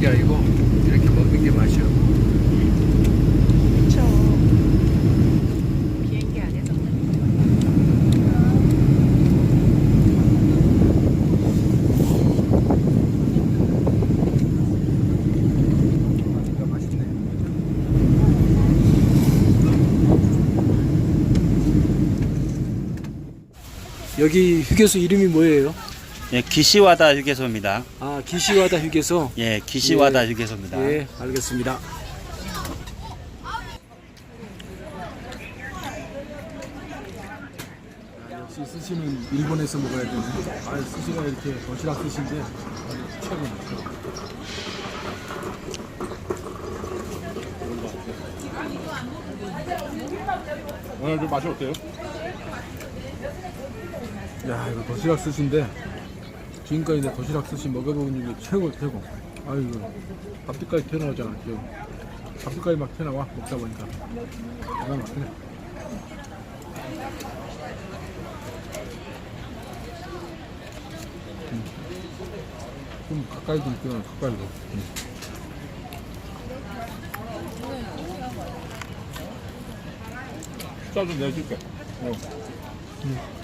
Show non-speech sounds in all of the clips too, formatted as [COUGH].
게 아니고 이렇게 먹는 게 맛이야. 그쵸. 비행기 안에서. 진짜 맛있네. 여기 휴게소 이름이 뭐예요? 예, 기시와다 휴게소입니다. 아 기시와다 휴게소. 예, 기시와다 예. 휴게소입니다. 예, 알겠습니다. 역시 스시는 일본에서 먹어야 되네. 아, 스시가 이렇게 도시락 스시인데 최고네. 오늘 좀 맛이 어때요? 야, 이거 도시락 스시인데 지금까지 내 도시락 스시 먹어본 중에 최고 최고. 아이고 밥빛까지 튀어나오잖아. 지금 밥빛까지 막 튀어나와 먹다 보니까 기가 막히네. 음. 좀 가까이 좀 뛰어 가까이 좀. 음. 숫자 좀 내줄게. 어.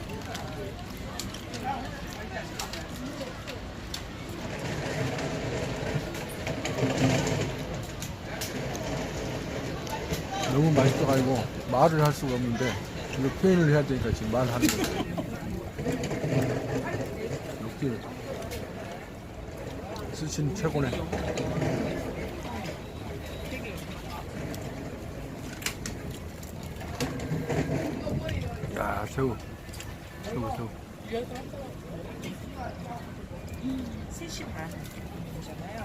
너무 맛있어가지고 말을 할 수가 없는데 이거 표현을 해야 되니까 지금 말하는 거예요. 역시 스시는 최고네. 야 새우 새우 새우 3시 반. 잖아요.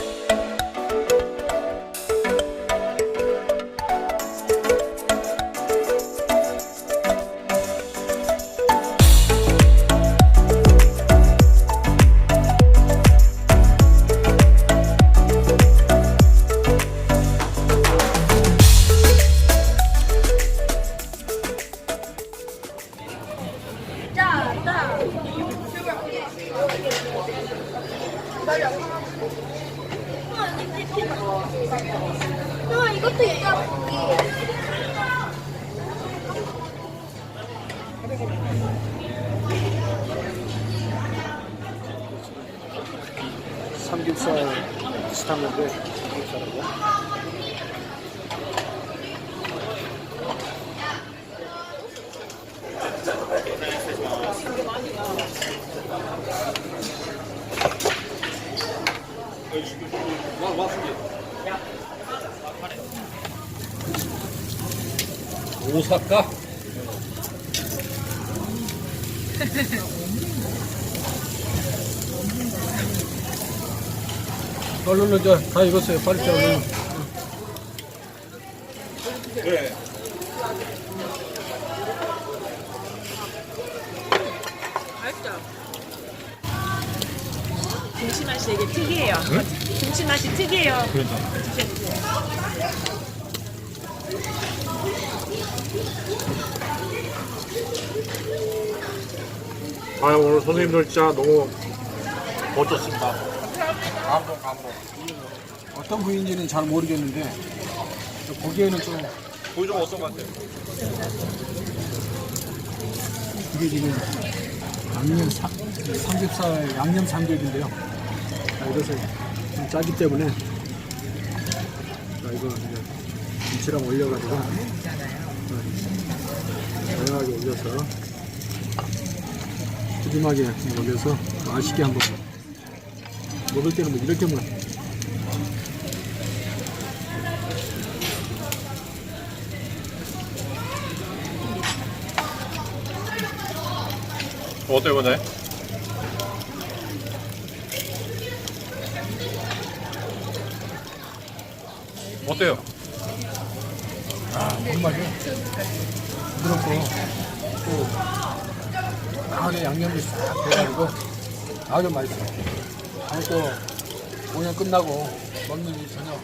아, 이것도 있다, 고기. 삼겹살 비슷한 건데 삼겹살하고 오사카? 얼른 얼른 저다 익었어요 빨리 자 얼른 그래. 맛있죠? 김치 맛이 되게 특이해요. 김치 맛이 특이해요. 그러니까. 아 오늘 선생님들 진짜 너무 멋졌습니다. 감동 감동. 어떤 부위인지는 잘 모르겠는데 보기에는 좀 보기 좀 어떤 것 같아요? 이게 지금 양념 사, 삼겹살 양념 삼겹인데요. 자, 이것을 좀 짜기 때문에 자, 이거 이제 김치랑 올려가지고 다양하게 올려서 푸짐하게 올려서 맛있게 한번 먹을 때는 뭐 이렇게 뭐 어때요, 근데? 어때요? 정말 부드럽고 또 안에 양념이 싹 돼가지고 아주 맛있어요. 다음에 또 공연 끝나고 먹는 이 저녁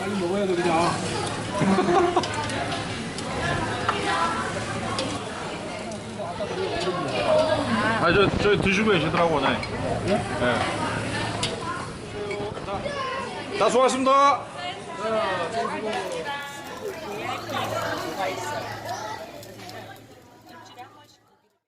빨리 먹어야 돼 그냥. [LAUGHS] 아, 저, 저 드시고 계시더라고, 네. 네. 자, 수고하셨습니다. 네, 제주도 뭐가 있어요?